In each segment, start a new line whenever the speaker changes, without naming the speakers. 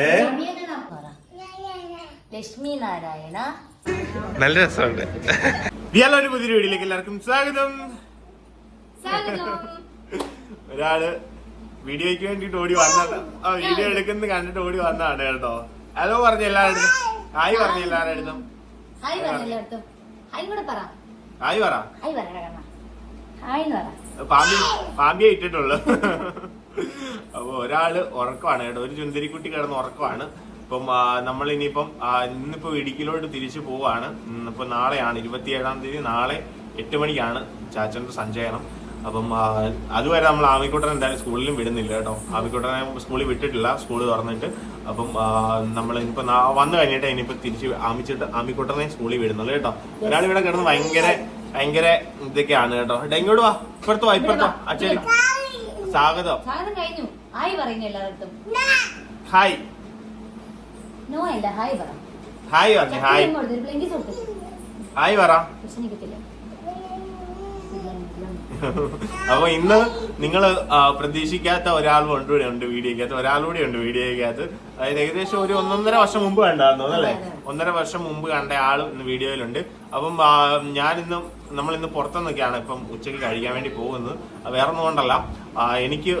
ഏ?
ലക്ഷ്മി നാരായണ.
നല്ല രസമുണ്ട്. ഒരു പുതിയ വീഡിയോയിലേക്ക് എല്ലാവർക്കും സ്വാഗതം. ഒരാൾ വീഡിയോയ്ക്ക് വേണ്ടിട്ട് ഓടി വന്നതാണ് ആ വീഡിയോ എടുക്കുന്നത് കണ്ടിട്ട് ഓടി വന്നതാണ് കേട്ടോ. ഹലോ പറഞ്ഞ എല്ലാവരുടെ. ഹായ് പറഞ്ഞ എല്ലാവരുടെ. അടുത്തും
ഹായ് പറ.
പാമ്പിയെ ഇട്ടിട്ടുള്ളു. അപ്പൊ ഒരാൾ ഉറക്കമാണ് കേട്ടോ. ഒരു ചുന്തിരിക്കുട്ടി കിടന്ന് ഉറക്കമാണ്. ഇപ്പം നമ്മൾ ഇനിയിപ്പം ഇന്നിപ്പോ ഇടുക്കിയിലോട്ട് തിരിച്ചു പോവാണ്. ഇന്നിപ്പോ നാളെയാണ് ഇരുപത്തിയേഴാം തീയതി നാളെ എട്ട് മണിക്കാണ് ചാച്ചന്റെ സഞ്ചയനം. അപ്പം അതുവരെ നമ്മൾ ആമിക്കുട്ടനെ എന്തായാലും സ്കൂളിലും വിടുന്നില്ല കേട്ടോ. ആമിക്കുട്ടനെ സ്കൂളിൽ വിട്ടിട്ടില്ല സ്കൂൾ തുറന്നിട്ട്. അപ്പം നമ്മൾ ഇനിയിപ്പോ വന്നു കഴിഞ്ഞിട്ട് ഇനിയിപ്പോ തിരിച്ച് ആമിച്ചിട്ട് ആമിക്കുട്ടനെ സ്കൂളിൽ വിടുന്നുള്ളൂ കേട്ടോ. ഒരാൾ ഇവിടെ കിടന്ന് ഭയങ്കര ഭയങ്കര ഇതൊക്കെയാണ് കേട്ടോ. ഡെങ്കോട് വാ. ഇപ്പുറത്ത് വാ ഇപ്പുറത്ത് വാ. അച്ഛൻ. സ്വാഗതം.
സ്വാഗതം കഴിഞ്ഞു. ഹായ് പറയുന്നു എല്ലാവർക്കും.
ഹായ്.
നോ അല്ല ഹായ് പറ.
ഹായ് പറഞ്ഞു ഹായ്. ഹായ് പറ. അപ്പൊ ഇന്ന് നിങ്ങൾ പ്രതീക്ഷിക്കാത്ത ഒരാൾ കൊണ്ടുകൂടെ ഉണ്ട് വീഡിയോക്കകത്ത് കൂടെ ഉണ്ട് വീഡിയോക്കകത്ത് അതായത് ഏകദേശം ഒരു ഒന്നൊന്നര വർഷം മുമ്പ് കണ്ടായിരുന്നു അല്ലേ. ഒന്നര വർഷം മുമ്പ് കണ്ട ആൾ ഇന്ന് വീഡിയോയിലുണ്ട്. അപ്പം ഞാനിന്ന് ഞാൻ ഇന്ന് നമ്മൾ ഇന്ന് പുറത്തുനിന്നൊക്കെയാണ് ഇപ്പം ഉച്ചയ്ക്ക് കഴിക്കാൻ വേണ്ടി പോകുന്നത്. വേറൊന്നും കൊണ്ടല്ല. എനിക്ക്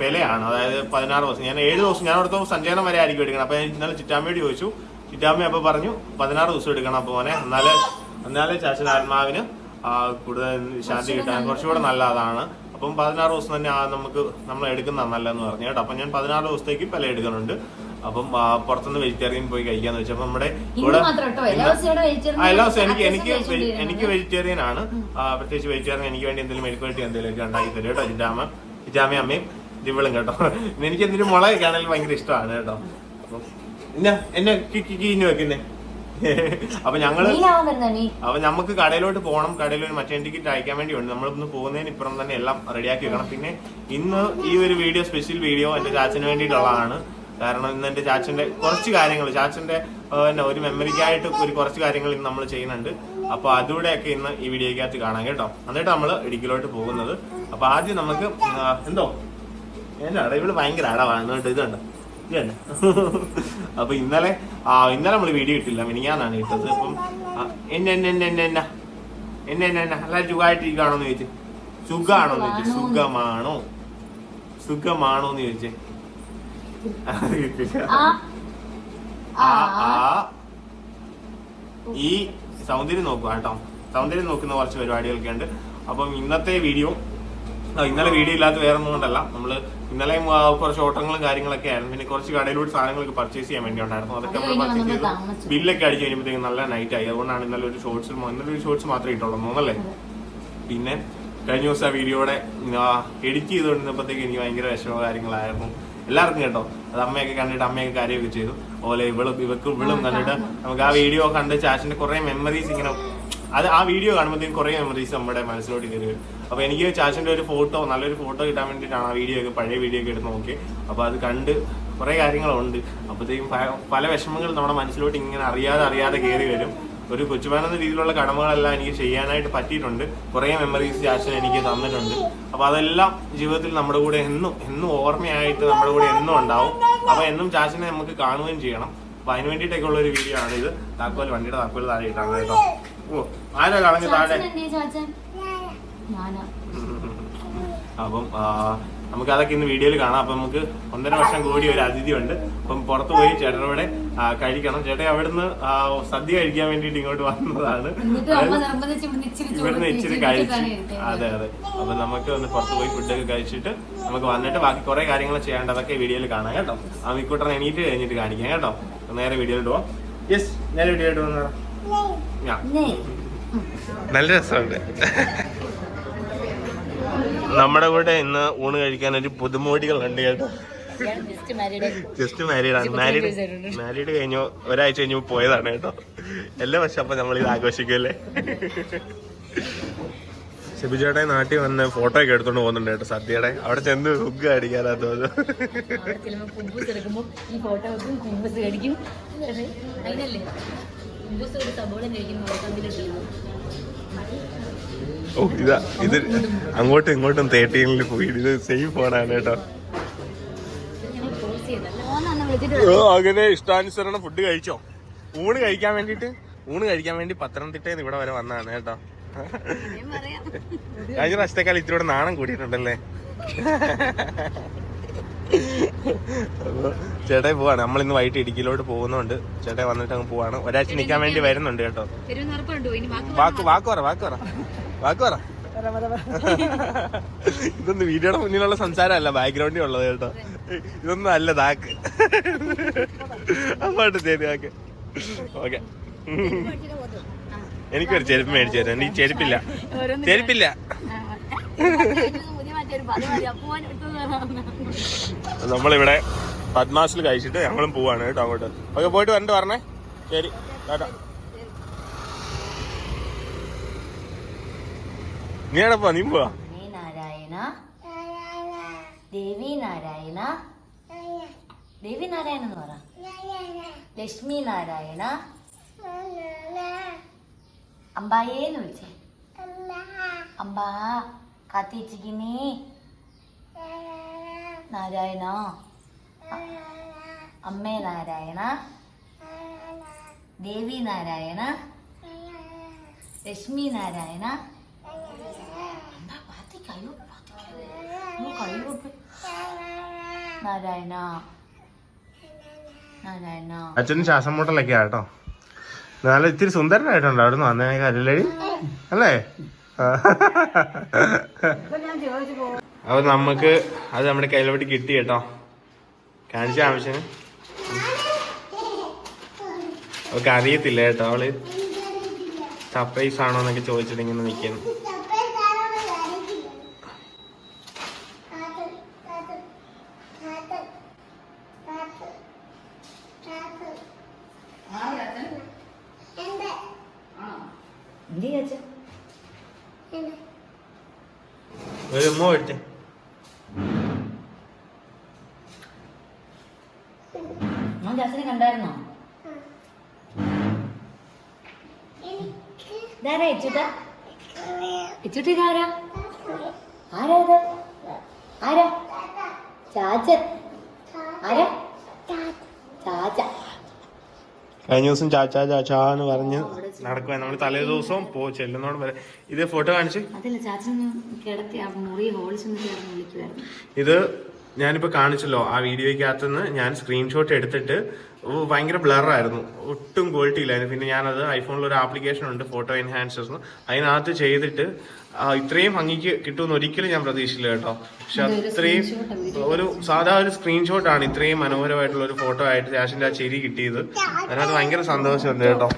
പെലയാണ്. അതായത് പതിനാറ് ദിവസം. ഞാൻ ഏഴ് ദിവസം ഞാൻ അടുത്ത സഞ്ചയനം വരെ ആയിരിക്കും എടുക്കണം. അപ്പൊ ഞാൻ ഇന്നലെ ചിറ്റാമ്മയോട് ചോദിച്ചു. ചിറ്റാമ്മ അപ്പൊ പറഞ്ഞു പതിനാറ് ദിവസം എടുക്കണം അപ്പൊ മോനെ. എന്നാലേ എന്നാലേ ചാച്ചൻ ആത്മാവിന് ആ, കൂടുതൽ ശാന്തി കിട്ടാൻ കുറച്ചുകൂടെ നല്ലതാണ്. അപ്പം പതിനാറ് ദിവസം തന്നെ ആ നമുക്ക് നമ്മൾ എടുക്കുന്ന നല്ലതെന്ന് പറഞ്ഞു കേട്ടോ. അപ്പം ഞാൻ പതിനാറ് ദിവസത്തേക്ക് പല എടുക്കുന്നുണ്ട്. അപ്പം പുറത്തുനിന്ന് വെജിറ്റേറിയൻ പോയി കഴിക്കാന്ന് വെച്ചപ്പോൾ നമ്മുടെ
കൂടെ എല്ലാ ദിവസവും
എനിക്ക് എനിക്ക് എനിക്ക് വെജിറ്റേറിയൻ ആണ്. പ്രത്യേകിച്ച് വെജിറ്റേറിയൻ എനിക്ക് വേണ്ടി എന്തെങ്കിലും മെഴുക്കുവരട്ടി എന്തെങ്കിലും ഒക്കെ ഉണ്ടാക്കി തരും കേട്ടോ ജിജാമ ജിജാമയും അമ്മയും ദിവളും കേട്ടോ. എനിക്ക് എന്തിനും മുളക് കാണാൻ ഭയങ്കര ഇഷ്ടമാണ് കേട്ടോ. എന്നാ എന്നെ കീഞ്ഞു വെക്കുന്നേ അപ്പൊ
ഞങ്ങൾ
അപ്പൊ നമുക്ക് കടയിലോട്ട് പോകണം കടയിൽ ഒരു മറ്റേ ടിക്കറ്റ് അയക്കാൻ വേണ്ടി ഉണ്ട് നമ്മളിന്ന് പോകുന്നതിന് ഇപ്പുറം തന്നെ എല്ലാം റെഡിയാക്കി വെക്കണം. പിന്നെ ഇന്ന് ഈ ഒരു വീഡിയോ സ്പെഷ്യൽ വീഡിയോ എന്റെ ചാച്ചന് വേണ്ടിയിട്ടുള്ളതാണ്. കാരണം ഇന്ന് എന്റെ ചാച്ചന്റെ കുറച്ച് കാര്യങ്ങൾ ചാച്ചന്റെ ഒരു മെമ്മറിക്കായിട്ട് ഒരു കുറച്ച് കാര്യങ്ങൾ ഇന്ന് നമ്മൾ ചെയ്യുന്നുണ്ട്. അപ്പൊ അതിലൂടെയൊക്കെ ഇന്ന് ഈ വീഡിയോക്കകത്ത് കാണാം കേട്ടോ. എന്നിട്ട് നമ്മൾ ഇടുക്കിയിലോട്ട് പോകുന്നത്. അപ്പൊ ആദ്യം നമുക്ക് എന്തോ? എന്നാടാ ഇവിടെ ഭയങ്കര അടവാണ് കേട്ടോ ഇതുണ്ട് ഇതുണ്ട് അപ്പൊ ഇന്നലെ ആ ഇന്നലെ നമ്മൾ വീഡിയോ ഇട്ടില്ല മിനിങ്ങാന്നാണ് ഇട്ടത്. അപ്പം എന്നെ എന്നെ എന്നെ എന്നെ എന്നാ. എന്നെ എന്നെ എന്നാ. അല്ല സുഖമായിട്ടിരിക്കുകയാണോന്ന് ചോദിച്ചു. സുഖമാണോന്ന് ചോദിച്ചു. സുഖമാണോ? സുഖമാണോന്ന് ചോദിച്ചേ.
ആ.
ആ. ഈ സൗന്ദര്യം നോക്കുക കേട്ടോ. സൗന്ദര്യം നോക്കുന്ന കുറച്ച് പരിപാടികളൊക്കെ ഉണ്ട്. അപ്പം ഇന്നത്തെ വീഡിയോ ഇന്നലെ വീഡിയോ ഇല്ലാത്ത വേറെ ഒന്നും കൊണ്ടല്ല നമ്മൾ ഇന്നലെയും കുറച്ച് ഓട്ടങ്ങളും കാര്യങ്ങളൊക്കെ ആയിരുന്നു. പിന്നെ കുറച്ച് കടയിലൂടെ സാധനങ്ങളൊക്കെ പർച്ചേസ് ചെയ്യാൻ വേണ്ടി ഉണ്ടായിരുന്നു. അതൊക്കെ
അത്
നമ്മൾ പർച്ചേസ് ചെയ്തു. ബില്ലൊക്കെ അടിച്ച് കഴിയുമ്പോഴത്തേക്കും നല്ല നൈറ്റ് ആയി. അതുകൊണ്ടാണ് ഇന്നലെ ഒരു ഷോർട്സ് ഇന്നലെ ഒരു ഷോർട്സ് മാത്രമേ ഇട്ടുള്ളൂ. തോന്നല്ലേ പിന്നെ കഴിഞ്ഞ ദിവസം ആ വീഡിയോയുടെ എഡിറ്റ് ചെയ്തുകൊണ്ടിരുന്നപ്പോഴത്തേക്ക് എനിക്ക് ഭയങ്കര വിഷമോ കാര്യങ്ങളായിരുന്നു. എല്ലാവർക്കും കേട്ടോ. അത് അമ്മയൊക്കെ കണ്ടിട്ട് അമ്മയൊക്കെ കാര്യമൊക്കെ ചെയ്തു. അതുപോലെ ഇവളും ഇവക്കും ഇവളും കണ്ടിട്ട് നമുക്ക് ആ വീഡിയോ കണ്ട് ചാച്ചിന്റെ കുറെ മെമ്മറീസ് ഇങ്ങനെ അത് ആ വീഡിയോ കാണുമ്പോഴത്തേക്കും കുറെ മെമ്മറീസ് നമ്മുടെ മനസ്സിലോട്ട് കയറി വരും. എനിക്ക് ചാച്ചിന്റെ ഒരു ഫോട്ടോ നല്ലൊരു ഫോട്ടോ കിട്ടാൻ വേണ്ടിയിട്ടാണ് ആ വീഡിയോ ഒക്കെ പഴയ വീഡിയോ ഒക്കെ എടുത്ത് നോക്കി അപ്പൊ അത് കണ്ട് കുറെ കാര്യങ്ങളുണ്ട്. അപ്പോഴത്തേക്കും പ- പല വിഷമങ്ങൾ നമ്മുടെ മനസ്സിലോട്ട് ഇങ്ങനെ അറിയാതെ അറിയാതെ കയറി വരും. ഒരു കൊച്ചുപാനെന്ന രീതിയിലുള്ള കടമകളെല്ലാം എനിക്ക് ചെയ്യാനായിട്ട് പറ്റിയിട്ടുണ്ട്. കുറേ മെമ്മറീസ് ചാച്ചൻ എനിക്ക് തന്നിട്ടുണ്ട്. അപ്പൊ അതെല്ലാം ജീവിതത്തിൽ നമ്മുടെ കൂടെ എന്നും എന്നും ഓർമ്മയായിട്ട് നമ്മുടെ കൂടെ എന്നും ഉണ്ടാവും. അപ്പൊ എന്നും ചാച്ചനെ നമുക്ക് കാണുകയും ചെയ്യണം. അപ്പൊ അതിന് വേണ്ടിയിട്ടൊക്കെ ഉള്ള ഒരു വീഡിയോ ആണ് ഇത് താക്കോൽ വണ്ടിയുടെ താക്കോൽ താഴെ ഇട്ടാണ് കേട്ടോ. ഓ ആരാ കളഞ്ഞു താഴെ അപ്പം നമുക്ക് അതൊക്കെ ഇന്ന് വീഡിയോയിൽ കാണാം. അപ്പം നമുക്ക് ഒന്നര വർഷം കൂടി ഒരു അതിഥി ഉണ്ട് അപ്പം പുറത്തു പോയി ചേട്ടനോടെ കഴിക്കണം. ചേട്ടൻ അവിടുന്ന് സദ്യ കഴിക്കാൻ വേണ്ടിയിട്ട് ഇങ്ങോട്ട് വന്നതാണ്.
ഇവിടുന്ന് ഇച്ചിരി
കഴിച്ച്. അതെ അതെ. അപ്പൊ നമുക്ക് ഒന്ന് പുറത്തു പോയി ഫുഡൊക്കെ കഴിച്ചിട്ട് നമുക്ക് വന്നിട്ട് ബാക്കി കുറെ കാര്യങ്ങൾ ചെയ്യേണ്ടതൊക്കെ വീഡിയോയിൽ കാണാം കേട്ടോ. ആ മിക്കൂട്ടൻ എണീറ്റ് കഴിഞ്ഞിട്ട് കാണിക്കാം കേട്ടോ. നേരെ വീഡിയോയിൽ പോവാം. യെസ് നേരെ വീഡിയോ വന്നോ ഞാൻ
നെ.
നല്ല രസമുണ്ട്. നമ്മുടെ കൂടെ ഇന്ന് ഊണ് കഴിക്കാൻ ഒരു പുതുമോടികൾ ഉണ്ട് കേട്ടോ. ജസ്റ്റ് മാരീഡ് ആണ്. മാരീഡ് മാരീഡ് കഴിഞ്ഞു. ഒരാഴ്ച കഴിഞ്ഞു പോയതാണ് കേട്ടോ. എല്ലാ വർഷം അപ്പൊ നമ്മൾ ഇത് ആഘോഷിക്കുമല്ലേ ഷിബു ചേട്ടായി നാട്ടിൽ വന്ന് ഫോട്ടോ ഒക്കെ എടുത്തോണ്ട് പോകുന്നുണ്ട് കേട്ടോ സദ്യയുടെ. അവിടെ ചെന്ന് ഹുഗ് അടിക്കാനാ തോന്നുന്നു. ഓ ഇതാ ഇത് അങ്ങോട്ടും ഇങ്ങോട്ടും തേട്ടീനിൽ പോയി ഇത് സെയിം ഫോണാണ് കേട്ടോ. അങ്ങനെ ഇഷ്ടാനുസരണം ഫുഡ് കഴിച്ചോ? ഊണ് കഴിക്കാൻ വേണ്ടിട്ട് ഊണ് കഴിക്കാൻ വേണ്ടി പത്തനംതിട്ടയിൽ ഇവിടെ വരെ വന്നാണ് കേട്ടോ. കഴിഞ്ഞ പ്രാവശ്യത്തെക്കാൾ ഇത്തിരി നാണം കൂടിയിട്ടുണ്ടല്ലേ? അപ്പൊ ചേട്ടായി പോവാണ്. നമ്മൾ ഇന്ന് വൈകിട്ട് ഇടുക്കിയിലോട്ട് പോകുന്നുണ്ട്. ചേട്ടായി വന്നിട്ട് അങ്ങ് പോവാണ്. ഒരാഴ്ച നിൽക്കാൻ വേണ്ടി വരുന്നുണ്ട് കേട്ടോ. വാക്ക് വാക്ക് പറ വാക്ക് പറ. വാക്ക് പറ. ഇതൊന്നും വീഡിയോയുടെ മുന്നിലുള്ള സംസാരമല്ല. ബാക്ക്ഗ്രൗണ്ടിൽ ഉള്ളത് കേട്ടോ. ഇതൊന്നും അല്ല താക്ക്. അപ്പാട്ട് ശരി ഓക്കെ. ഓക്കെ എനിക്കൊരു ചെരുപ്പ് മേടിച്ചു തരാം എനിക്ക് ചെരുപ്പില്ല. ചെരുപ്പില്ല. നമ്മളിവിടെ പത്മാസിൽ കഴിച്ചിട്ട് ഞങ്ങളും പോവാണ് കേട്ടോ അങ്ങോട്ട്. ഓക്കെ പോയിട്ട് വന്നിട്ട് പറഞ്ഞേ. ശരി ടാറ്റാ. നീ എവിടെ പോവാ? നീ പോവാ?
ദേവി നാരായണ. ദേവി നാരായണ. ദേവി നാരായണ എന്ന് പറ. ലക്ഷ്മി നാരായണ. അമ്പായേന്ന് വിളിച്ചേ. അമ്പാ കാത്തിച്ചിക്കിനി നാരായണ? അമ്മേ നാരായണ. ദേവി നാരായണ. ലക്ഷ്മി നാരായണ. നാരായണ. നാരായണ.
അച്ഛന് ശ്വാസം മുട്ടലൊക്കെ കേട്ടോ. നല്ല ഇത്തിരി സുന്ദരനായിട്ടുണ്ട് അവിടെ നിന്ന് വന്നേക്കാ അല്ലേ? അല്ലേ അപ്പൊ നമുക്ക് അത് നമ്മുടെ കയ്യിലോട്ട് കിട്ടി കേട്ടോ. കാണിച്ച ആവശ്യം അവൾക്ക് അറിയത്തില്ല കേട്ടോ. അവൾ സർപ്രൈസ് ആണോ എന്നൊക്കെ ചോദിച്ചിട്ട് ഇങ്ങനെ നിൽക്കുന്നു
എന്ത് ചേച്ചി
ഒരു ഉമ്മ എടുത്തേ
ജാസിനെ കണ്ടായിരുന്നോ? ഇതാരാ ഇച്ചുട്ട? ഇച്ചുട്ടി ആരാ? ആരാ ഇത്? ആരാ? ചാച്ചൻ. ആരാ? ചാച്ച.
കഴിഞ്ഞ ദിവസം ചാച്ചാ ചാച്ചാ എന്ന് പറഞ്ഞ് നടക്കുവാ. നമ്മൾ തലേ ദിവസവും പോ ചെല്ലുന്നോട് വരെ. ഇത് ഫോട്ടോ കാണിച്ച്. ഇത് ഞാനിപ്പോ കാണിച്ചല്ലോ ആ വീഡിയോയ്ക്കകത്ത് നിന്ന് ഞാൻ സ്ക്രീൻഷോട്ട് എടുത്തിട്ട് ഭയങ്കര ബ്ലർ ആയിരുന്നു. ഒട്ടും ക്വാളിറ്റി ഇല്ലായിരുന്നു. പിന്നെ ഞാനത് ഐഫോണിൽ ഒരു ആപ്ലിക്കേഷൻ ഉണ്ട് ഫോട്ടോ എൻഹാൻസേഴ്സ് അതിനകത്ത് ചെയ്തിട്ട് ഇത്രയും ഭംഗിക്ക് കിട്ടുമെന്ന് ഒരിക്കലും ഞാൻ പ്രതീക്ഷിച്ചില്ല കേട്ടോ. പക്ഷെ അത്രയും ഒരു സാധാ ഒരു സ്ക്രീൻഷോട്ട് ആണ് ഇത്രയും മനോഹരമായിട്ടുള്ള ഒരു ഫോട്ടോ ആയിട്ട് ജാഷിന്റെ ആ ചെരി കിട്ടിയത്. അതിനകത്ത് ഭയങ്കര സന്തോഷമുണ്ട് കേട്ടോ.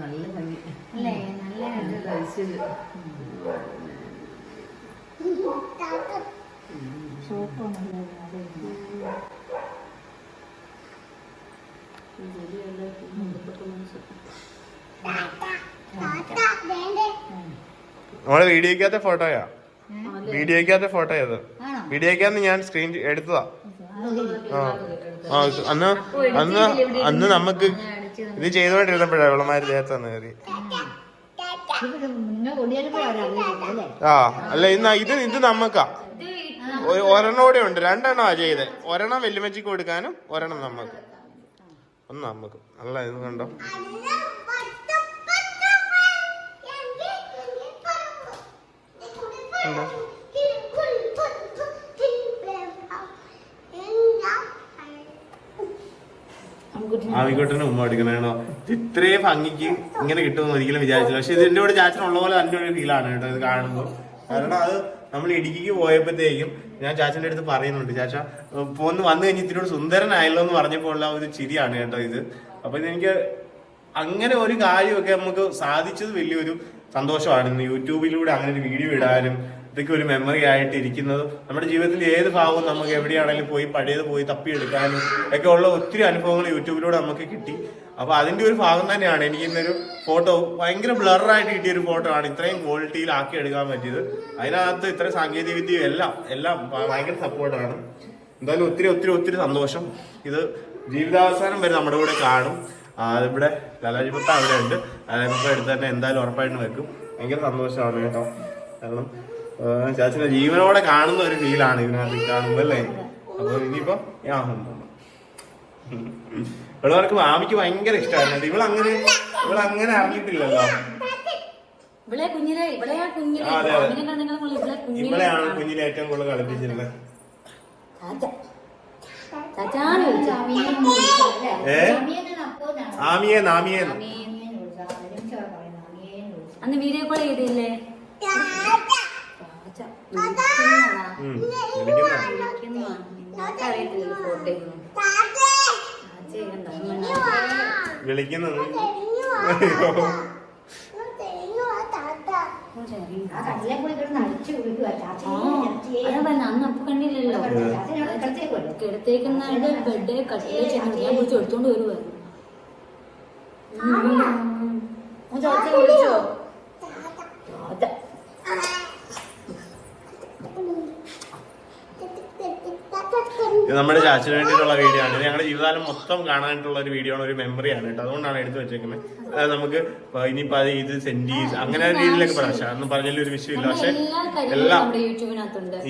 ചാച്ച അല്ലേ? നല്ല
നമ്മളെ വീഡിയോക്കകത്തെ ഫോട്ടോയാ. വീഡിയോക്കകത്തെ ഫോട്ടോ അത്
ആണോ?
വീഡിയോക്കകത്ത് ഞാൻ സ്ക്രീൻ എടുത്തതാ. ആ അന്ന് അന്ന് അന്ന് നമുക്ക് ഇത് ചെയ്തോണ്ടിരുന്നപ്പോഴാ വിളമാര് ചേർത്ത് വന്ന് കയറി ആ അല്ല ഇന്ന് ഇത് ഇത് നമ്മക്കാ ഒരു- ഒരെണ്ണം കൂടെ ഉണ്ട് രണ്ടെണ്ണം ആ ചെയ്തേ ഒരെണ്ണം വെല്ലുമച്ചിക്ക് കൊടുക്കാനും ഒരെണ്ണം നമ്മക്ക് ഒന്ന് നമ്മക്ക് അല്ല ഇത് കണ്ടോ കണ്ടോ? ആവിക്കോട്ടിന് ഉമ്മ എടുക്കണേണോ ഇത്രയും ഭംഗിക്ക് ഇങ്ങനെ കിട്ടുമെന്ന് ഒരിക്കലും വിചാരിച്ചില്ല. പക്ഷെ ഇതിന്റെ കൂടെ ചാച്ചൻ ഉള്ള പോലെ അതിന്റെ ഒരു ഫീലാണ് കേട്ടോ ഇത് കാണുമ്പോൾ. കാരണം അത് നമ്മൾ ഇടുക്കിക്ക് പോയപ്പോഴത്തേക്കും ഞാൻ ചാച്ചന്റെ അടുത്ത് പറയുന്നുണ്ട് ചാച്ച പോന്ന് വന്നു കഴിഞ്ഞ് ഇതിനോട് സുന്ദരനായല്ലോ എന്ന് പറഞ്ഞപ്പോൾ ഉള്ള ഒരു ചിരിയാണ് കേട്ടോ ഇത്. അപ്പൊ ഇതെനിക്ക് അങ്ങനെ ഒരു കാര്യമൊക്കെ നമുക്ക് സാധിച്ചത് വലിയൊരു സന്തോഷമാണ്. ഇന്ന് യൂട്യൂബിലൂടെ അങ്ങനെ ഒരു വീഡിയോ ഇടാനും ഇതൊക്കെ ഒരു മെമ്മറി ആയിട്ട് ഇരിക്കുന്നത് നമ്മുടെ ജീവിതത്തിൽ ഏത് ഭാഗവും നമുക്ക് എവിടെയാണെങ്കിലും പോയി പഴയത് പോയി തപ്പിയെടുക്കാനും ഒക്കെ ഉള്ള ഒത്തിരി അനുഭവങ്ങൾ യൂട്യൂബിലൂടെ നമുക്ക് കിട്ടി. അപ്പൊ അതിന്റെ ഒരു ഭാഗം തന്നെയാണ് എനിക്ക് ഇന്നൊരു ഫോട്ടോ ഭയങ്കര ബ്ലറായിട്ട് കിട്ടിയ ഒരു ഫോട്ടോ ആണ് ഇത്രയും ക്വാളിറ്റിയിൽ ആക്കി എടുക്കാൻ പറ്റിയത്. അതിനകത്ത് ഇത്ര സാങ്കേതിക വിദ്യയും എല്ലാം എല്ലാം ഭയങ്കര സപ്പോർട്ടാണ് എന്തായാലും ഒത്തിരി ഒത്തിരി ഒത്തിരി സന്തോഷം. ഇത് ജീവിതാവസാനം വരെ നമ്മുടെ കൂടെ കാണും. ഇവിടെ ലാലാജിപ്പട്ട അവിടെ ഉണ്ട്. ലാലാജിപ്പത്ത എടുത്ത് തന്നെ എന്തായാലും ഉറപ്പായിട്ട് വെക്കും. ഭയങ്കര സന്തോഷമാണ് കേട്ടോ. കാരണം ചാച്ചനെ ജീവനോടെ കാണുന്ന ഒരു ഫീലാണ് ഇതിനകത്ത് കാണുമ്പോൾ അല്ലേ? അപ്പൊ ഇനിയിപ്പോ ആ ഇവളവർക്ക് മാമിക്ക് ഭയങ്കര ഇഷ്ടമായിരുന്നു ഇവളങ്ങനെ ഇവളങ്ങനെ അറിഞ്ഞിട്ടില്ലല്ലോ.
കുഞ്ഞിലെ ആ,
അതെ, അതെ.
അങ്ങനെ അറിഞ്ഞിട്ടില്ലല്ലോ
ഇവളെയാണ് കുഞ്ഞിലെ ഏറ്റവും കൂടുതൽ കളിപ്പിച്ചിരുന്നത്
ചാച്ച. ചാച്ചാന്ന് വിളിച്ചു.
ഏ? ആമിയെ നാമിയെ
അന്ന് വീഡിയോ കോൾ ചെയ്തില്ലേ? പറഞ്ഞെ, അന്ന് അപ്പൊ കണ്ടില്ലല്ലോ കിടത്തേക്കുന്ന ബെഡ് കട്ടിലെ ചെന്ന് ഞാൻ വിളിച്ച് എടുത്തോണ്ട് വരുവായിരുന്നു ചാച്ച വിളിച്ചോ ചാച്ച.
ഇത് നമ്മുടെ ചാച്ചിന് വേണ്ടിയിട്ടുള്ള വീഡിയോ ആണ്. ഞങ്ങളുടെ ജീവിതകാലം മൊത്തം കാണാനായിട്ടുള്ള ഒരു വീഡിയോ ആണ് ഒരു മെമ്മറി ആണ് കേട്ടോ. അതുകൊണ്ടാണ് എടുത്തു വെച്ചേക്കുന്നത് അതായത് നമുക്ക് ഇനിയിപ്പോൾ ഇനിയിപ്പോ അത് ഇത് സെൻഡ് ചെയ്ത് അങ്ങനെ ഒരു രീതിയിലൊക്കെ പറയാം. പക്ഷെ അതൊന്നും പറഞ്ഞാലും ഒരു വിഷയമില്ല. പക്ഷെ
എല്ലാം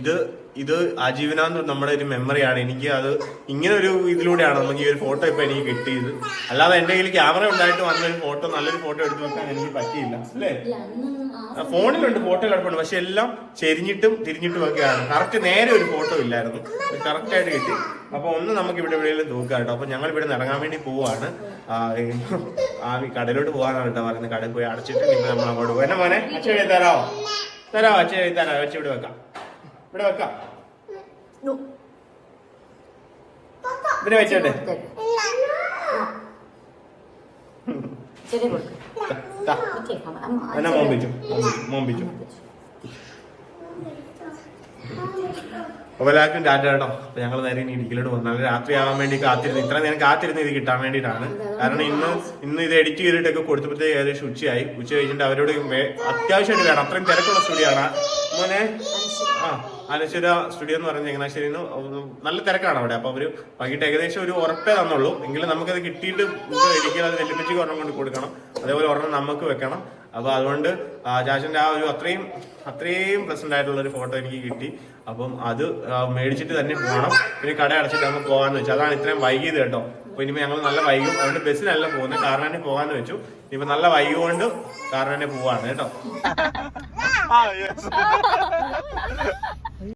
ഇത് ഇത് ആജീവനാന്ത് നമ്മുടെ ഒരു മെമ്മറിയാണ് എനിക്ക് അത് ഇങ്ങനെ ഒരു ഇതിലൂടെയാണ് നമുക്ക് ഈ ഒരു ഫോട്ടോ ഇപ്പൊ എനിക്ക് കിട്ടിയത്. അല്ലാതെ എന്റെ കയ്യിൽ ക്യാമറ ഉണ്ടായിട്ട് വന്നൊരു ഫോട്ടോ നല്ലൊരു ഫോട്ടോ എടുത്ത് വെക്കാൻ എനിക്ക് പറ്റിയില്ല. അല്ലേ? ഫോണിലുണ്ട് ഫോട്ടോ കിടപ്പുണ്ട്. പക്ഷെ എല്ലാം ചെരിഞ്ഞിട്ടും തിരിഞ്ഞിട്ടും ഒക്കെയാണ്. കറക്റ്റ് നേരെ ഒരു ഫോട്ടോ ഇല്ലായിരുന്നു. കറക്റ്റ് ആയിട്ട് കിട്ടി. അപ്പൊ ഒന്ന് നമുക്ക് ഇവിടെ എവിടെയെങ്കിലും തൂക്കാം കേട്ടോ. അപ്പൊ ഞങ്ങൾ ഇവിടെ ഇറങ്ങാൻ വേണ്ടി പോവാണ്. ആ, ഈ പോകാനാണ് കേട്ടോ പറയുന്നത്. കടയിൽ പോയി അടച്ചിട്ട് ഇപ്പൊ നമ്മൾ അങ്ങോട്ട് പോകും എന്നെ മോനെ അച്ഛൻ എഴുതി തരാമോ? തരാമോ? അച്ഛൻ എഴുതി തരാം അച്ഛൻ ഇവിടെ വെക്കാം. ഇവിടെ വെക്കാം. ഇവിടെ വെച്ചോട്ടെ.
ചെറിയ കൊടുക്ക്.
എന്നെ
ചെറിയ-
മോൻ പിച്ചു മോൻ പിച്ചു അപ്പൊ എല്ലാവർക്കും ടാറ്റ കേട്ടോ. അപ്പോൾ ഞങ്ങൾ നേരെ ഇനി ഇടുക്കിയിലോട്ട് വന്നാൽ രാത്രിയാവാൻ വേണ്ടി കാത്തിരുന്നു. ഇത്ര നേരം കാത്തിരുന്ന് ഇത് കിട്ടാൻ വേണ്ടിയിട്ടാണ്. കാരണം ഇന്ന് ഇന്ന് ഇത് എഡിറ്റ് ചെയ്തിട്ടൊക്കെ കൊടുത്തപ്പോഴത്തേക്ക് ഏകദേശം ഉച്ചയായി. ഉച്ച കഴിഞ്ഞിട്ട് അവരോട് അത്യാവശ്യമായിട്ട് വേണം. അത്രയും തിരക്കുള്ള സ്റ്റുഡിയോ ആണ്. മോനെ ആ. അനശ്വര സ്റ്റുഡിയോ എന്ന് പറഞ്ഞ ചങ്ങനാശ്ശേരി നല്ല തിരക്കാണ് അവിടെ. അപ്പൊ അവർ വൈകിട്ട് ഏകദേശം ഒരു ഉറപ്പേ തന്നുള്ളൂ എങ്കിലും നമുക്കത് കിട്ടിയിട്ട് എഡിക്കാൻ അത് വെല്ലുപ്പിച്ചിക്ക് ഒരെണ്ണം കൊണ്ട് കൊടുക്കണം. അതേപോലെ ഒരെണ്ണം നമുക്ക് വെക്കണം. അപ്പൊ അതുകൊണ്ട് ആ ചാച്ചന്റെ ആ ഒരു അത്രയും അത്രയും പ്രസന്റ് ആയിട്ടുള്ള ഒരു ഫോട്ടോ എനിക്ക് കിട്ടി. അപ്പം അത് മേടിച്ചിട്ട് തന്നെ പോകണം. പിന്നെ കട അടച്ചിട്ട് നമുക്ക് പോകാന്ന് വെച്ചു. അതാണ് ഇത്രയും വൈകിയത് കേട്ടോ. അപ്പൊ ഇനിമേ ഞങ്ങൾ നല്ല വൈകും. അതുകൊണ്ട് ബസ്സിനല്ല പോകുന്നത് കാരണം തന്നെ പോകാന്ന് വെച്ചു. ഇനിയിപ്പോ നല്ല വൈകുകൊണ്ട് കാരണം തന്നെ പോവാണ് കേട്ടോ.